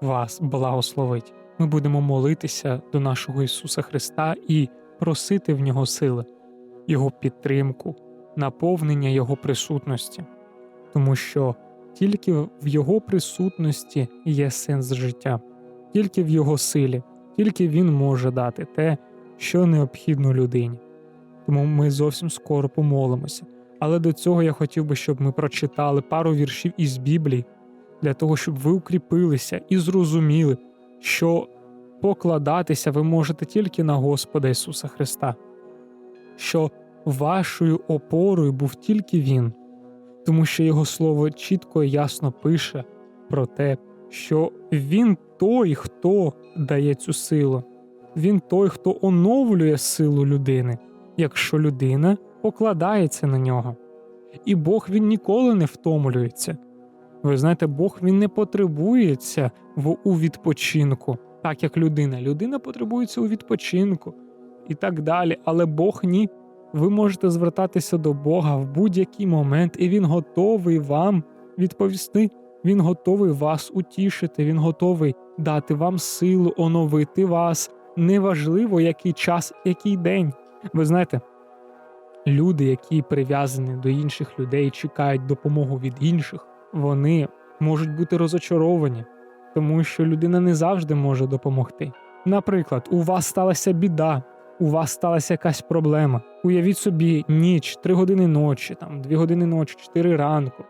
вас благословить. Ми будемо молитися до нашого Ісуса Христа і просити в нього сили, Його підтримку, наповнення Його присутності, тому що тільки в Його присутності є сенс життя, тільки в Його силі, тільки Він може дати те, що необхідно людині. Тому ми зовсім скоро помолимося. Але до цього я хотів би, щоб ми прочитали пару віршів із Біблії для того, щоб ви укріпилися і зрозуміли, що покладатися ви можете тільки на Господа Ісуса Христа, що вашою опорою був тільки Він, тому що Його Слово чітко і ясно пише про те, що Він той, хто дає цю силу, Він той, хто оновлює силу людини, якщо людина покладається на нього. І Бог він ніколи не втомлюється. Ви знаєте, Бог він не потребується в, у відпочинку, так як людина. Людина потребується у відпочинку і так далі. Але Бог ні. Ви можете звертатися до Бога в будь-який момент, і Він готовий вам відповісти. Він готовий вас утішити, він готовий дати вам силу, оновити вас. Неважливо, який час, який день. Ви знаєте, люди, які прив'язані до інших людей, чекають допомогу від інших, вони можуть бути розочаровані, тому що людина не завжди може допомогти. Наприклад, у вас сталася біда, у вас сталася якась проблема. Уявіть собі, ніч, 3 години ночі, там 2 години ночі, 4 ранку.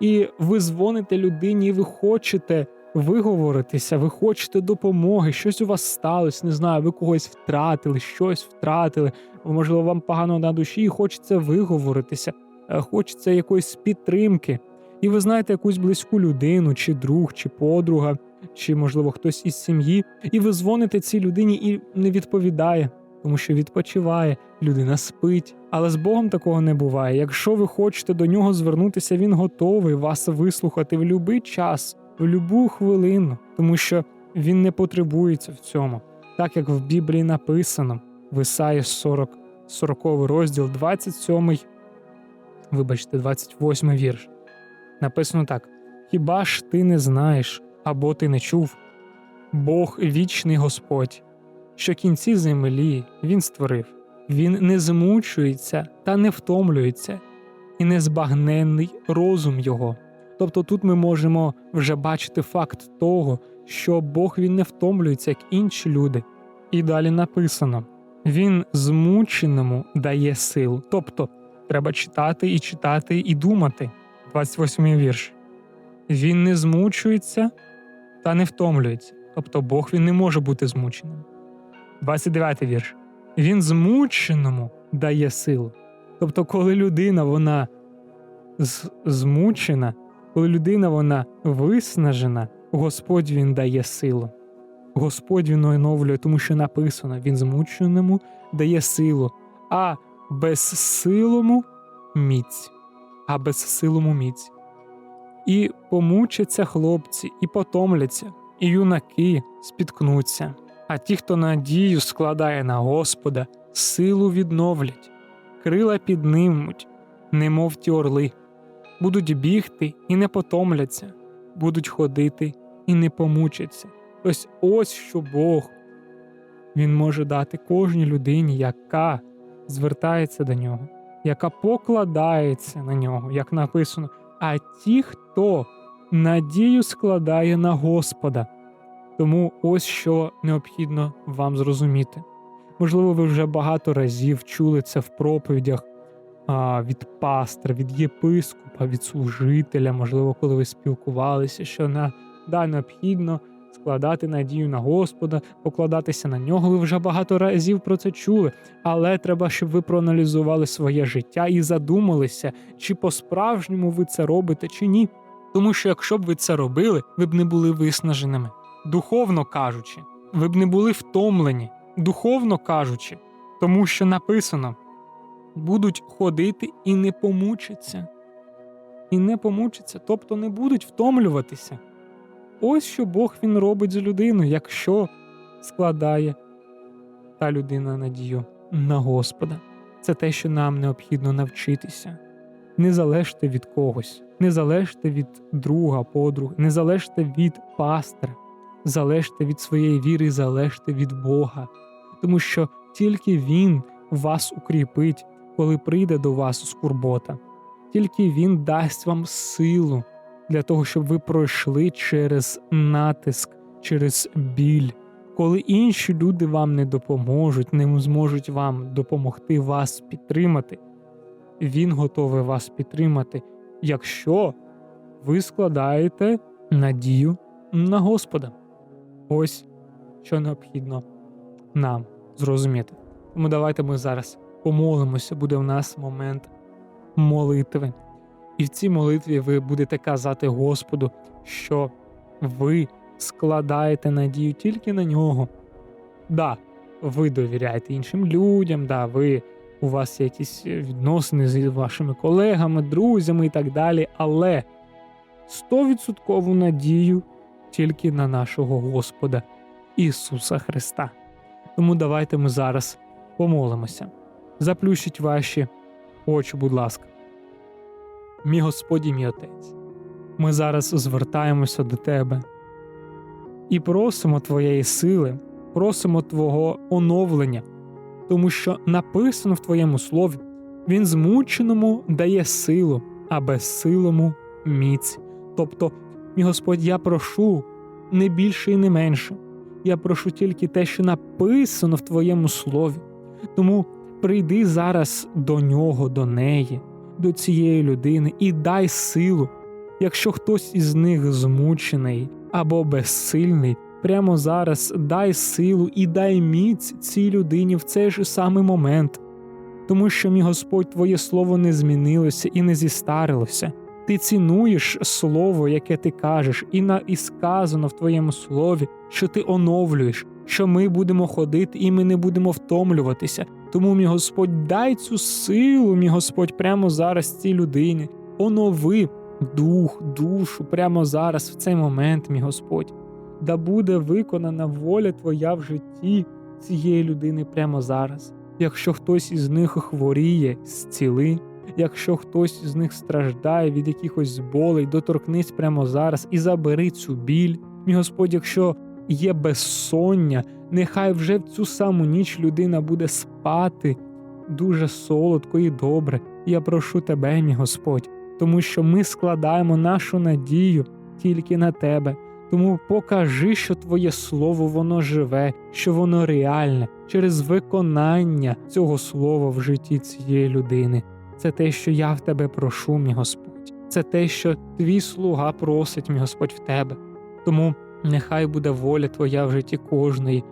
І ви дзвоните людині, ви хочете виговоритися, ви хочете допомоги, щось у вас сталося, не знаю, ви когось втратили, щось втратили, можливо, вам погано на душі, і хочеться виговоритися, е, хочеться якоїсь підтримки. І ви знаєте якусь близьку людину, чи друг, чи подруга, чи, можливо, хтось із сім'ї, і ви дзвоните цій людині і не відповідає, тому що відпочиває, людина спить. Але з Богом такого не буває. Якщо ви хочете до нього звернутися, він готовий вас вислухати в будь-який час, в будь-яку хвилину, тому що він не потребується в цьому, так як в Біблії написано в Ісаї 40, 40 розділ, 27, вибачте, 28 вірш. Написано так: Хіба ж ти не знаєш або ти не чув? Бог вічний Господь, що кінці землі Він створив, Він не змучується та не втомлюється, і незбагненний розум Його. Тобто тут ми можемо вже бачити факт того, що Бог він не втомлюється, як інші люди. І далі написано: Він змученому дає силу. Тобто треба читати і читати і думати. 28 вірш. Він не змучується та не втомлюється. Тобто Бог він не може бути змученим. 29 вірш. Він змученому дає силу. Тобто, коли людина вона змучена, коли людина вона виснажена, Господь він дає силу. Господь він оновлює, тому що написано: Він змученому дає силу, а безсилому міць а безсилому міць. І помучаться хлопці, і потомляться, і юнаки спіткнуться. А ті, хто надію складає на Господа, силу відновлять, крила піднимуть, немов ті орли, будуть бігти і не потомляться, будуть ходити і не помучаться. Ось ось що Бог Він може дати кожній людині, яка звертається до нього яка покладається на нього, як написано, а ті, хто надію складає на Господа, Тому ось що необхідно вам зрозуміти. Можливо, ви вже багато разів чули це в проповідях а, від пастора, від єпископа, від служителя, можливо, коли ви спілкувалися, що на да, необхідно складати надію на Господа, покладатися на нього. Ви вже багато разів про це чули, але треба, щоб ви проаналізували своє життя і задумалися, чи по-справжньому ви це робите, чи ні. Тому що якщо б ви це робили, ви б не були виснаженими. Духовно кажучи, ви б не були втомлені, духовно кажучи, тому що написано: будуть ходити і не помучаться. І не помучаться, тобто не будуть втомлюватися. Ось що Бог він робить з людиною, якщо складає та людина надію на Господа. Це те, що нам необхідно навчитися. Не залежте від когось, не залежте від друга, подруги, не залежте від пастора, залежте від своєї віри, залежте від Бога, тому що тільки Він вас укріпить, коли прийде до вас скурбота, тільки Він дасть вам силу для того, щоб ви пройшли через натиск, через біль. Коли інші люди вам не допоможуть, не зможуть вам допомогти вас підтримати, він готовий вас підтримати, якщо ви складаєте надію на Господа. Ось що необхідно нам зрозуміти. Тому давайте ми зараз помолимося, буде в нас момент молитви. І в цій молитві ви будете казати Господу, що ви складаєте надію тільки на нього. Да, ви довіряєте іншим людям, да, ви, у вас є якісь відносини з вашими колегами, друзями і так далі, але стовідсоткову надію тільки на нашого Господа Ісуса Христа. Тому давайте ми зараз помолимося. Заплющіть ваші очі, будь ласка. Мій Господь і мій Отець, ми зараз звертаємося до Тебе і просимо Твоєї сили, просимо Твого оновлення, тому що написано в Твоєму слові: Він змученому дає силу, а безсилому міць. Тобто, мій Господь, я прошу не більше і не менше. Я прошу тільки те, що написано в Твоєму слові. Тому прийди зараз до нього, до неї, до цієї людини і дай силу. Якщо хтось із них змучений або безсильний, прямо зараз дай силу і дай міць цій людині в цей же самий момент. Тому що, мій Господь, Твоє слово не змінилося і не зістарилося. Ти цінуєш слово, яке ти кажеш, і на і сказано в твоєму слові, що ти оновлюєш, що ми будемо ходити і ми не будемо втомлюватися. Тому, мій Господь, дай цю силу, мій Господь, прямо зараз цій людині. Онови дух, душу прямо зараз, в цей момент, мій Господь. Да буде виконана воля Твоя в житті цієї людини прямо зараз. Якщо хтось із них хворіє, зціли. Якщо хтось з них страждає від якихось болей, доторкнись прямо зараз і забери цю біль. Мій Господь, якщо є безсоння, нехай вже в цю саму ніч людина буде спати дуже солодко і добре. Я прошу тебе, мій Господь, тому що ми складаємо нашу надію тільки на тебе. Тому покажи, що Твоє слово воно живе, що воно реальне через виконання цього слова в житті цієї людини. Це те, що я в тебе прошу, мій Господь. Це те, що твій слуга просить, мій Господь, в тебе. Тому нехай буде воля Твоя в житті кожної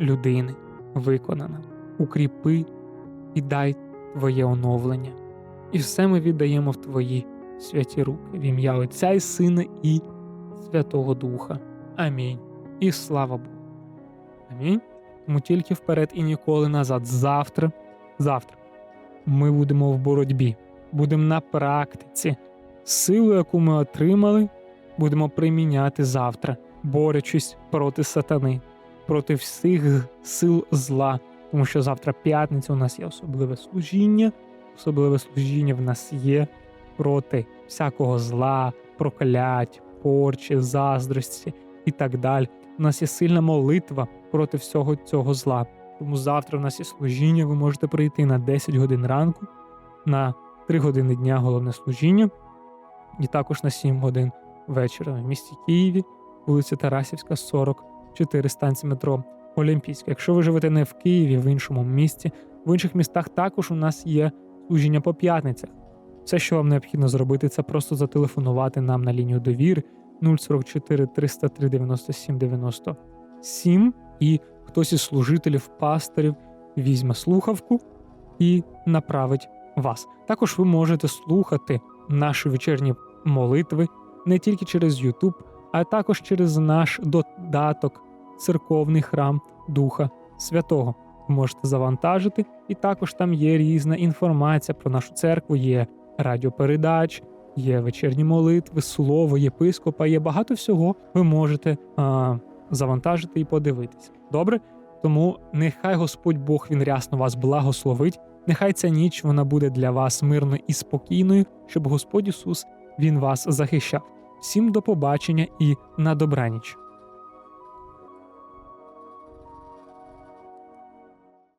людини виконана. Укріпи і дай Твоє оновлення. І все ми віддаємо в Твої святі руки, в ім'я Отця і Сина і Святого Духа. Амінь. І слава Богу. Амінь. Тому тільки вперед і ніколи назад. Завтра, завтра ми будемо в боротьбі, будемо на практиці. Силу, яку ми отримали, будемо приміняти завтра, борючись проти сатани, проти всіх сил зла. Тому що завтра п'ятниця у нас є особливе служіння, особливе служіння в нас є проти всякого зла, проклять, порчі, заздрості і так далі. У нас є сильна молитва проти всього цього зла. Тому завтра в нас є служіння. Ви можете прийти на 10 годин ранку, на 3 години дня головне служіння, і також на 7 годин вечора в місті Києві, вулиця Тарасівська, 40 4 станції метро Олімпійська. Якщо ви живете не в Києві, в іншому місті, в інших містах також у нас є служіння по п'ятницях. Все, що вам необхідно зробити, це просто зателефонувати нам на лінію довіри 044 303 97 97 і хтось із служителів, пасторів візьме слухавку і направить вас. Також ви можете слухати наші вечірні молитви не тільки через YouTube, а також через наш додаток церковний храм Духа Святого. Можете завантажити, і також там є різна інформація про нашу церкву, є радіопередач, є вечірні молитви, слово єпископа, є багато всього. Ви можете а, завантажити і подивитись. Добре? Тому нехай Господь Бог він рясно вас благословить. Нехай ця ніч вона буде для вас мирною і спокійною, щоб Господь Ісус він вас захищав. Всім до побачення і на добраніч.